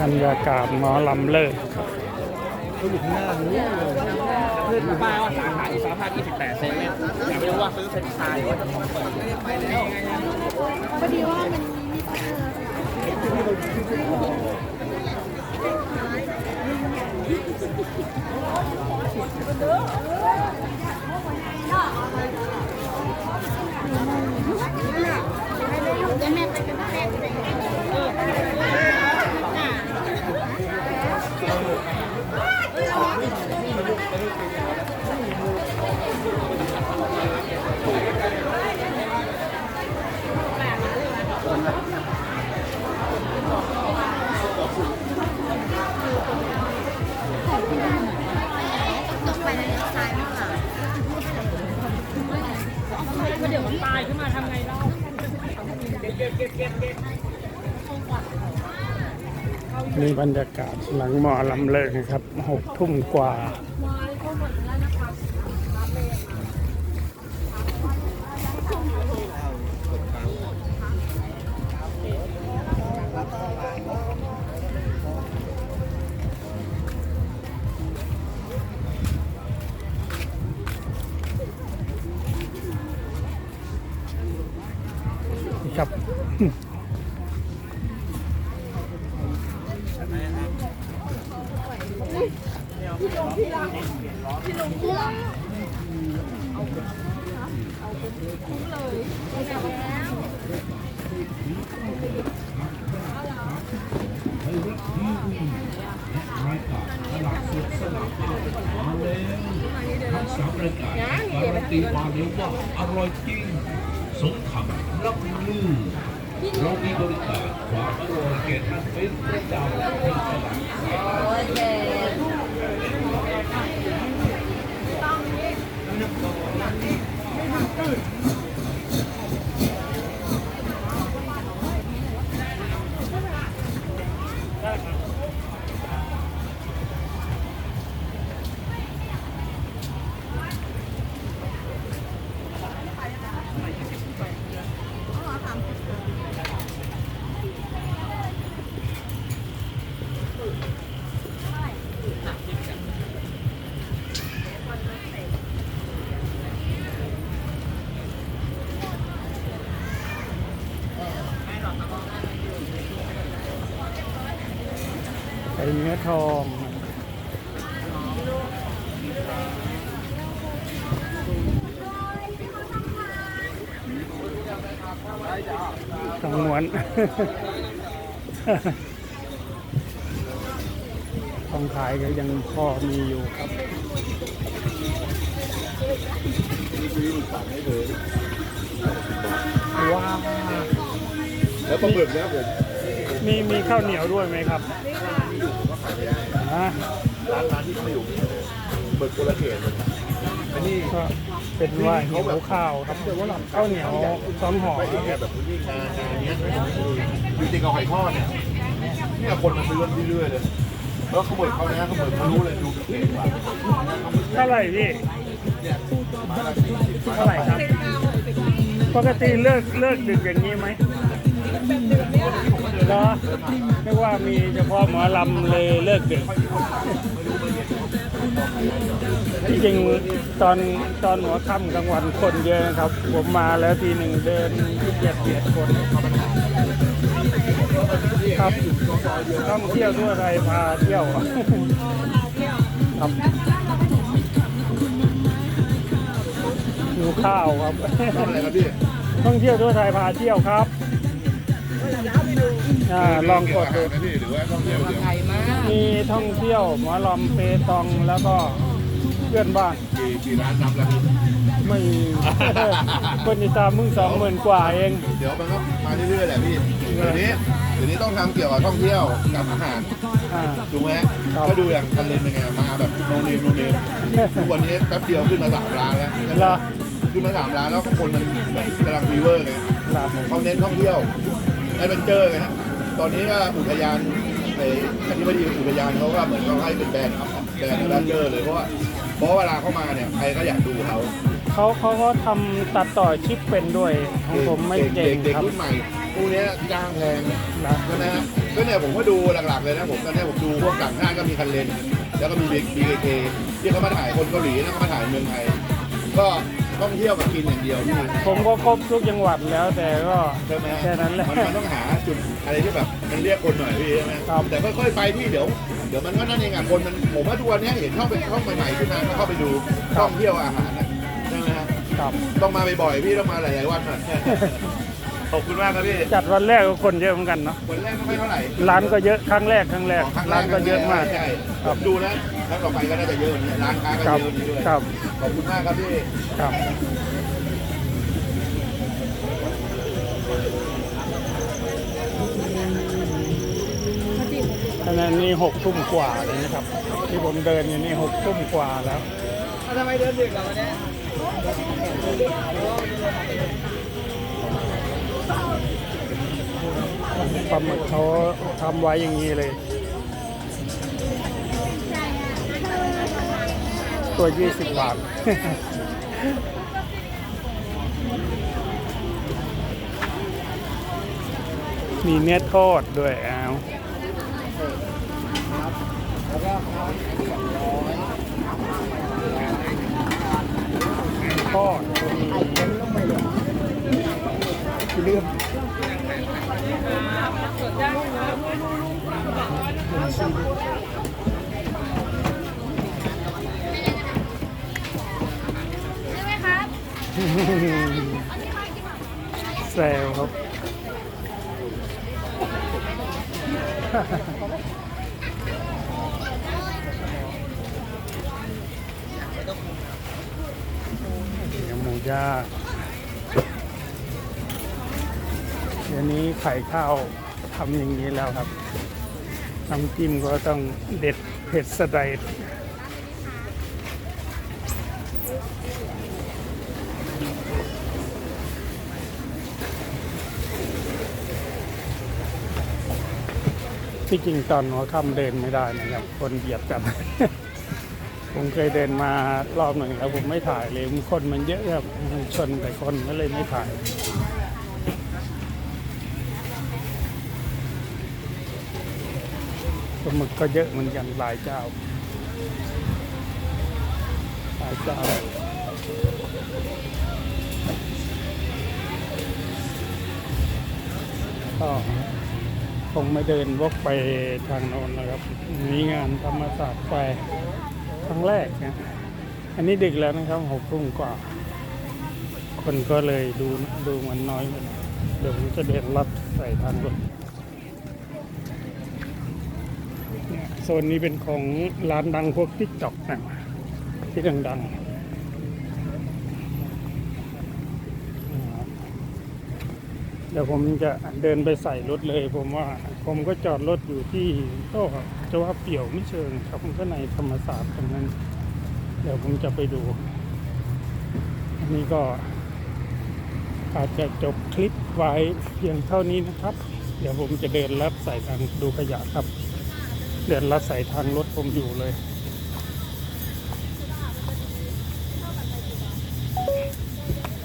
บรรยากาศหมอลำเลิศครับเขาอยู่ข้างหน้านี้ขึ้นป้ายว่าสาขาอิสรภาพ28 เซนเนี่ยไม่รู้ว่าซื้อเฟรนชายหรือว่าจะของเปิดไปแล้วพอดีว่ามันมีนี่ ダメやったけど早 บรรยากาศหลังหมอลำเลิกนะครับหกทุ่มกว่า สามรายการการันตีความเร็วว่าอร่อยจริงสมคำรับลือเรามีบริการความอร่อยแก่ท่านเป็นประจำที่ตลาด ไอ เนื้อทองทองม้วนทองขายก็ยังพอมีอยู่ครับว้าวแล้วปลาหมึกนะครับผมมีมีข้าวเหนียวด้วยไหมครับ ฮะร้านร้านที่เขาอยู่หมึกโคละเขตเลยอันนี้ก็เป็นว่าเหิวข้าวครับข้าวเหนียวสองห่อมแบบพื้นที่งานงานเนี้ยจริงๆเอาไข่ทอดเนี่ยเนี่ยคนมาซื้อเรื่อยๆเลยแล้วเขาเบิกเขานะเขาเบิกเขารู้เลยดูเก่งกว่าเท่าไหร่พี่เท่าไหร่ครับปกติเลิกเลิกดึกอย่างนี้ไหมเหรอไม่ว่า มีเฉพาะหมอลำเลยเลิกดึกที่จริงตอนตอนหัวค่ำกลางวันคนเยอะนะครับ ผมมาแล้วทีหนึ่งเดินเบียดเบียดคนครับท่องเที่ยวทั่วไทยพาเที่ยวครับหิวข้าวครับอะไรครับพี่ท่องเที่ยวทั่วไทยพาเที่ยวครับ อ่าลองกดดูนะพี่หรือว่าท่องเที่ยวเดียวมีท่องเที่ยวหมอลำเปตองแล้วก็เพื่อนบ้านกี่กี่ร้านนับแล้วพี่ไม่มีคนติดตามมึงสองหมื่นกว่าเอง เดี๋ยวมันก็มาเรื่อยๆแหละพี่เดี๋ยวนี้เดี๋ยวนี้ต้องทำเกี่ยวกับท่องเที่ยวกับอาหารอ่า ถูกไหมครับถ้าดูอย่างทันเลนเป็นไงมาแบบโนเนมโนเนมทุกวันนี้แป๊บเดียวขึ้นมาสามล้านแล้วเหรอขึ้นมาสามล้านแล้วคนมันแบบกำลังฟีเวอร์ไงเหรอเขาเน้นท่องเที่ยวไอ้เป็นเจอร์ไงฮะ ตอนนี้ก็อุทยานไอ้อธิบดีอุทยานเขาก็เหมือนเขาให้เป็นแบรนด์แบรนด์แบรนเจอร์เลยเพราะว่าเพราะเวลาเข้ามาเนี่ยใครก็อยากดูเขาเขาเขาก็ทำตัดต่อชิปเป็นด้วยของผมไม่เก่งเด็กครับรุ่นใหม่พวกเนี้ยจ้างแพงนะใช่ไหมฮะก็เนี่ยผมก็ดูหลักๆเลยนะผมตอนเนี้ยผมดูพวกต่างชาติก็มีคันเลน แล้วก็มีบีบีเคที่เขามาถ่ายคนเกาหลีแล้วก็มาถ่ายเมืองไทยก็ ต้องเที่ยวกับกินอย่างเดียวพี่ผมก็ครบทุกจังหวัดแล้วแต่ก็ใช่ไหมฮะแค่นั้นแหละ มันมันต้องหาจุดอะไรที่แบบมันเรียกคนหน่อยพี่ใช่ไหมครับ แต่ค่อยๆไปพี่เดี๋ยว เดี๋ยวมันก็นั่นเองอะคนมันผมว่าทุกวันเนี้ยเห็นเข้าไปช่องใหม่ๆขึ้นมาก็เข้าไปดูท่องเที่ยวอาหารนะใช่ไหมฮะครับ ต้องมาบ่อยๆพี่ต้องมาหลายๆวันหน่อย ขอบคุณมากครับพี่จัดวันแรกก็คนเยอะเหมือนกันเนาะวันแรกก็ไม่เท่าไหร่ร้านก็เยอะครั้งแรกครั้งแรกครั้งแรร้านก็เยอะมาก ใช่ครับผมดูนะครั้งต่อไปก็น่าจะเยอะกว่านี้ร้านค้าก็ครับเยอะกว่านี้ด้วยครับ ขอบคุณมากครับพี่ครับ ขณะนี้หกทุ่มกว่าเลยนะครับ ที่ผมเดินอยู่นี่หกทุ่มกว่าแล้ว ทำไมเดินดึกล่ะวันนี้ ปลาหมึกเขาทำไว้อย่างนี้เลย ตัว20บบาทมีเนื้อทอดด้วยอ้าวทอดเรื่อง แซวครับยวหมูย่างเดี๋ยวนี้ไข่ข้าวทำอย่างนี้แล้วครับน้ำจิ้มก็ต้องเด็ดเผ็ดสะใดดที่จริงตอนหัวค่ำเดินไม่ได้นะครับ คนเหยียบกัน ผมเคยเดินมารอบหนึ่งแล้วผมไม่ถ่ายเลยคนมันเยอะครับชนแต่คนก็เลยไม่ถ่าย ลาหมึกก็เยอะเหมือนกันหลายเจ้าหลายเจ้าก็คงไม่เดินวกไปทางโน้นนะครับ มีงานธรรมศาสตร์แฟร์ครั้งแรกนะ อันนี้ดึกแล้วนะครับหกทุ่มกว่า คนก็เลยดูดูมันน้อยไปหน่อยเดี๋ยวผมจะเดินลัดใส่ทางรถเนี่ย โซนนี้เป็นของร้านดังพวกทิกจอกนะที่ดังๆเดี๋ยวผมจะเดินไปใส่รถเลย ผมว่าผมก็จอดรถอยู่ที่ก็จะว่าเปี่ยวไม่เชิงครับมันก็ในธรรมศาสตร์ตรงนั้น เดี๋ยวผมจะไปดู อันนี้ก็ อาจจะจบคลิปไว้เพียงเท่านี้นะครับ เดี๋ยวผมจะเดินลัดใส่ทางดูขยะครับ เดือนลัดใส่ทางรถผมอยู่เลย